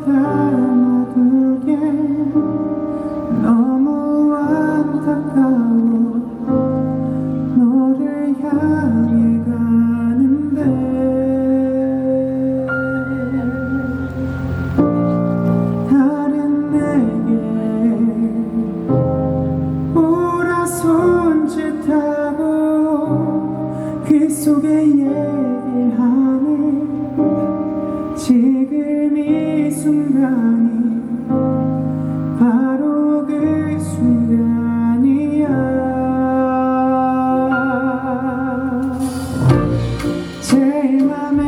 담아두게 너무 안타까워. 너를 향해 가는데 다른 내게 오라 손짓하고 그 속에 얘기하네 지금 이 바로 그 순간이야. 제일 맘에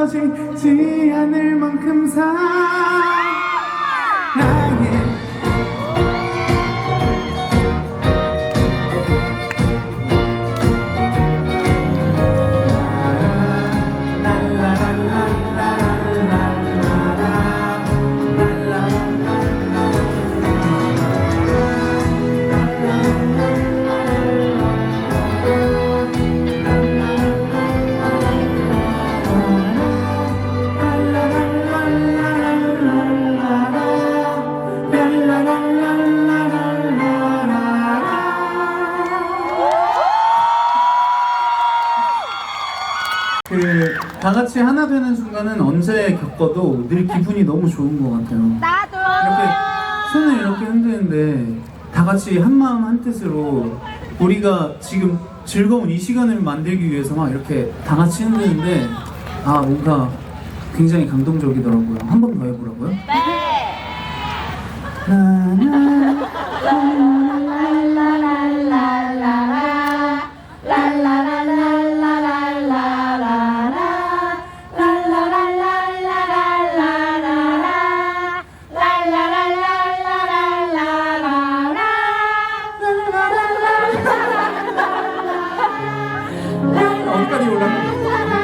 해도 믿어지지 않을 만큼 사 다 같이 하나 되는 순간은 언제 겪어도 늘 기분이 너무 좋은 것 같아요. 나도 이렇게 손을 이렇게 흔드는데 다 같이 한 마음 한 뜻으로 우리가 지금 즐거운 이 시간을 만들기 위해서 막 이렇게 다 같이 흔드는데 아 뭔가 굉장히 감동적이더라고요. 한 번 더 해보라고요? 네 나나 어디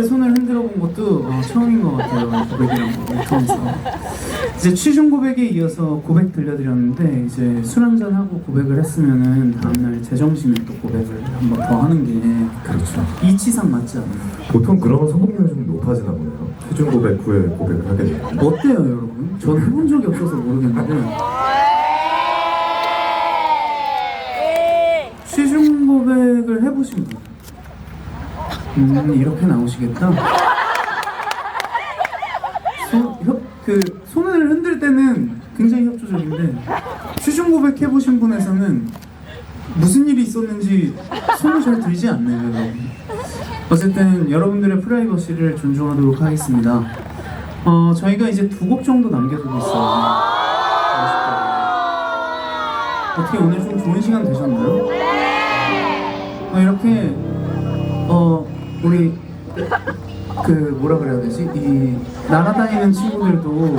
가슴에 손을 흔들어 본 것도 어, 처음인 것 같아요. 고백이란 거. 이제 취중 고백에 이어서 고백 들려드렸는데 이제 술 한잔 하고 고백을 했으면은 다음날 제정신에 또 고백을 한 번 더 하는 게 그렇죠. 이치상 맞지 않나요? 보통 그런 성공률이 좀 높아지나 보네요. 최종 고백 후에 고백을 하게 되면. 어때요, 여러분? 저는 해본 적이 없어서 모르겠는데 취중 고백을 해보신 분? 음, 이렇게 나오시겠다. 손, 협, 그 손을 흔들 때는 굉장히 협조적인데 취중 고백 해보신 분에서는 무슨 일이 있었는지 손이 잘 들지 않네요. 어쨌든 여러분들의 프라이버시를 존중하도록 하겠습니다. 어, 저희가 이제 두 곡 정도 남겨두고 있어요. 어떻게 오늘 좀 좋은 시간 되셨나요? 어, 이렇게 어 우리 그 뭐라 그래야 되지? 이 날아다니는 친구들도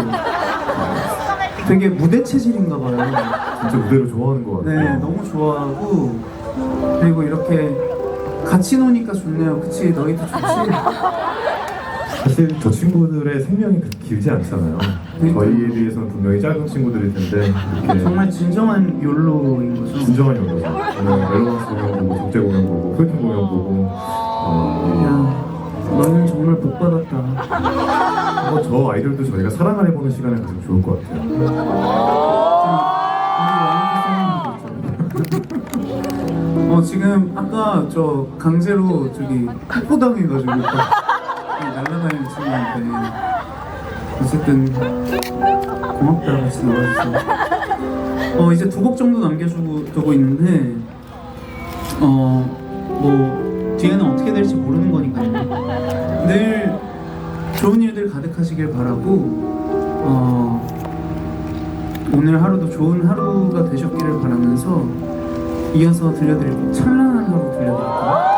되게 무대 체질인가 봐요. 진짜 무대를 좋아하는 것 같아요. 네, 너무 좋아하고 그리고 이렇게 같이 노니까 좋네요. 그치? 너희도 좋지? 사실 저 친구들의 생명이 그렇게 길지 않잖아요. 저희에 비해서는 분명히 짧은 친구들일 텐데 이렇게 정말 진정한 욜로인 거죠. 진정한 연구죠. 저는 멜로망스 공연 보고 국제 공연 보고 프리팅 공연 보고 어, 야, 너는 정말 복 받았다. 이- 한번 저 아이들도 저희가 사랑을 해보는 시간을 가지면 좋을 것 같아요. 어 지금 아까 저 강제로 저기 뽀뽀당해가지고 날라다니는 친구한테 어쨌든 고맙다 같이 나와줘서 어 이제 두 곡 정도 남겨주고 두고 있는데 어뭐 뒤에는 어떻게 될지 모르는 거니까요 늘 좋은 일들 가득하시길 바라고 어 오늘 하루도 좋은 하루가 되셨기를 바라면서 이어서 들려드릴 곡 찬란한 하루 들려드릴게요.